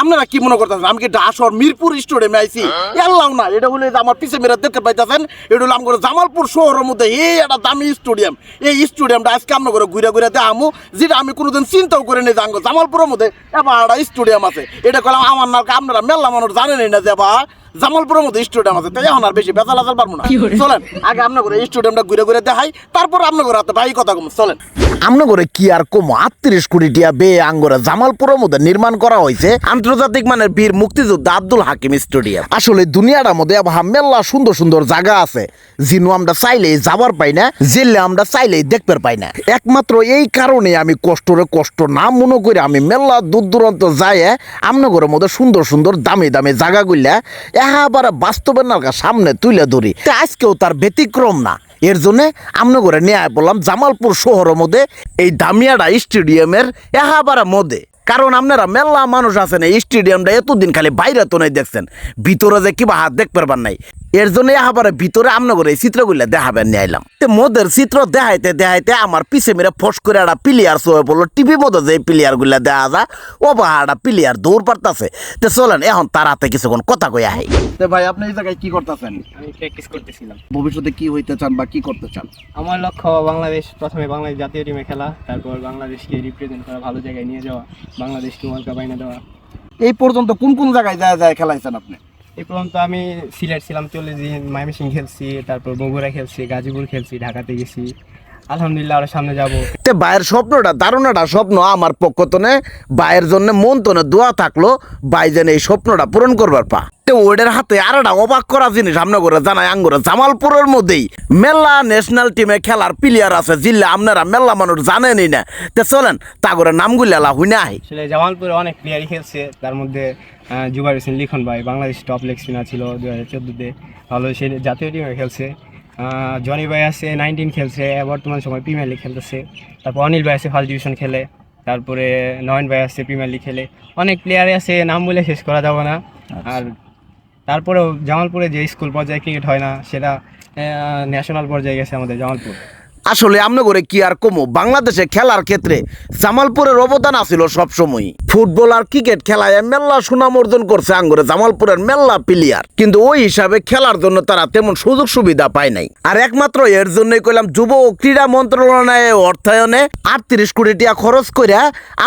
আপনারা কি মনে করতেছেন? আমি কি ডাসর মিরপুর স্টেডিয়ামে আইছি? এলাম না এটা হলে যে আমার পিছে মেরা দেখতে পাইতেছেন এটা হলো আমার জামালপুর শহরের মধ্যে এই একটা দামি স্টেডিয়াম এই স্টেডিয়ামটা আজকে আমরা করে ঘুরে ঘুরে আমু যেটা আমি কোনোদিন চিন্তাও করে নিয়ে জানব জামালপুরের মধ্যে এবার একটা স্টেডিয়াম আছে। এটা করলাম আমার না আপনারা মেলা মানুষ জানেনই না যে বা জামালপুরের মধ্যে স্টেডিয়াম আছে তাই এখন আর বেশি বেতাল আসাল পারব না। চলেন আগে আপনার করে স্টেডিয়ামটা ঘুরে ঘুরে দেখাই তারপর আপনার হাতে ভাই কথা কম চলেন। আমরা করে কি আর কম আটত্রিশ কোটি টিয়া বে আঙ্গরে জামালপুরের মধ্যে নির্মাণ করা হয়েছে আন্তর্জাতিক মানের বীর মুক্তিযোদ্ধা আব্দুল হাকিম স্টেডিয়াম। আসলে দুনিয়াটার মধ্যে মেলা সুন্দর সুন্দর জায়গা আছে জিনু আমরা চাইলেই যাবার পাই না জেলে আমরা চাইলেই দেখতে পাই না। একমাত্র এই কারণে আমি কষ্টরে কষ্ট না মনে করে আমি মেলা দূর দূরান্ত যাই আমনগরের মধ্যে সুন্দর সুন্দর দামি দামি জায়গাগুলা এহাবারে বাস্তবের নালকা সামনে তুলে ধরি। আজকেও তার ব্যতিক্রম না। এর জন্য আমরা করে নিয়ে বললাম, জামালপুর শহরের মধ্যে এই দামিয়াডা স্টেডিয়ামের এহাবারে মধ্যে। কারণ আপনারা মেলা মানুষ আছেন এই স্টেডিয়ামটা এতদিন খালি বাইরে তো নাই দেখছেন। ভিতরে যে কিবা হাত দেখ পারবার নাই। এর জন্য আবার ভিতরে করে এই চিত্রগুলো দেখাবেন নিয়ে আইলাম। তো মোদের চিত্র দেখাইতে দেখাইতে আমার পিছে মেরে ফস করে একটা প্লেয়ার শো বলল টিভি মধ্যে যে প্লেয়ারগুলা দেখা যা ও বা একটা প্লেয়ার দৌড় পারতাছে। তো চলেন এখন তার হাতে কিছুক্ষণ কথা কই আহে তো ভাই আপনি এই জায়গায় কি করতেছেন? আমি প্র্যাকটিস করতেছিলাম। ভবিষ্যতে কি হইতে চান বা কি করতে চান? আমার লক্ষ্য বাংলাদেশ প্রথমে বাংলাদেশ জাতীয় টিমে খেলা তারপর বাংলাদেশকে রিপ্রেজেন্ট করা ভালো জায়গায় নিয়ে যাওয়া বাংলাদেশকে ওয়ার্ল্ড কাপ এনে দেওয়া। এই পর্যন্ত কোন কোন জায়গায় যায় যায় খেলাইছেন আপনি? এই পর্যন্ত আমি সিলেট ছিলাম চল্লিশ দিন ময়মনসিং খেলছি তারপর বগুড়া খেলছি গাজীপুর খেলছি ঢাকাতে গেছি। আলহামদুলিল্লাহ আরও সামনে যাব। তে ভাইয়ের স্বপ্নটা দারুণাটা স্বপ্ন আমার পক্ষ তনে ভাইয়ের জন্য মন তনে দোয়া থাকল ভাই যেন এই স্বপ্নটা পূরণ করবার পা। তে ওদের হাতে আর একটা অবাক করা জিনিস সামনে করে জানাই আঙ্গুরে জামালপুরের মধ্যেই মেলা ন্যাশনাল টিমে খেলার প্লেয়ার আছে জিল্লা আপনারা মেলা মানুষ জানেনই না। তে চলেন তা করে নামগুলা হুইনা আহি জামালপুরে অনেক প্লেয়ারই খেলছে তার মধ্যে আহ, জুবাইর হোসেন লিখন ভাই বাংলাদেশ টপ লেগ স্পিনার ছিল দু হাজার চোদ্দোতে। ভালো সে জাতীয় টিমে খেলছে। জনি ভাই আছে নাইনটিন খেলছে বর্তমান সময় প্রিমিয়ার লিগ খেলতেছে। তারপর অনিল ভাই আছে ফার্স্ট ডিভিশন খেলে। তারপরে নয়ন ভাই আছে প্রিমিয়ার লিগ খেলে। অনেক প্লেয়ারে আছে নাম বলে শেষ করা যাবে না। আর তারপরেও জামালপুরে যে স্কুল পর্যায়ে ক্রিকেট হয় না সেটা ন্যাশনাল পর্যায়ে গেছে আমাদের জামালপুর। আসলে আমনে করে কি আর কমো? বাংলাদেশে খেলার ক্ষেত্রে জামালপুরের অবদান আছিল সবসময় ফুটবল আর ক্রিকেট খেলায় মেল্লা সুনাম অর্জন করছে আঙ্গুরে জামালপুরের মেল্লা প্লেয়ার। কিন্তু ওই হিসাবে খেলার জন্য তারা তেমন সুযোগ সুবিধা পায় নাই। আর একমাত্র এর জন্যই কইলাম যুব ও ক্রীড়া মন্ত্রণালয়ে অর্থায়নে আটত্রিশ কোটি টাকা খরচ করে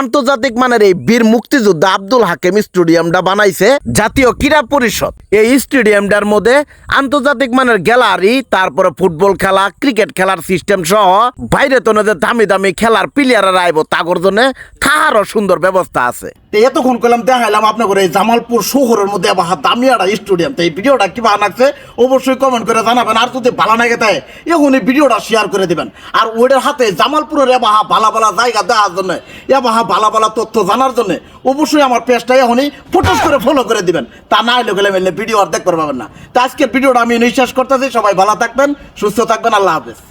আন্তর্জাতিক মানের এই বীর মুক্তিযোদ্ধা আব্দুল হাকিম স্টেডিয়ামটা বানাইছে জাতীয় ক্রীড়া পরিষদ। এই স্টেডিয়ামটার মধ্যে আন্তর্জাতিক মানের গ্যালারি, তারপরে ফুটবল খেলা, ক্রিকেট খেলার সিস্টেম সহ বাইরে তো যে দামি দামি খেলার প্লেয়াররা আইব, তাগর জন্য তাহারও সুন্দর ব্যবস্থা আছে। এতক্ষণ করলাম দেখাইলাম আপনার জামালপুর শহরের মধ্যে দামি একটা স্টেডিয়াম তো এই ভিডিওটা কি ভালো লাগছে অবশ্যই কমেন্ট করে জানাবেন, আর যদি ভালো লাগে তাই এখন এই ভিডিওটা শেয়ার করে দিবেন। আর ওদের হাতে জামালপুরের এবাহা ভালো ভালো জায়গা দেওয়ার জন্য এবাহা ভালো ভালো তথ্য জানার জন্য অবশ্যই আমার পেজটা এখনই ফটোস করে ফলো করে দিবেন। তা না হলে গেলে ভিডিও আর দেখতে পারবেন না। তো আজকের ভিডিওটা আমি নিঃশ্বাস করতেছি। সবাই ভালো থাকবেন সুস্থ থাকবেন আল্লাহ হাফেজ।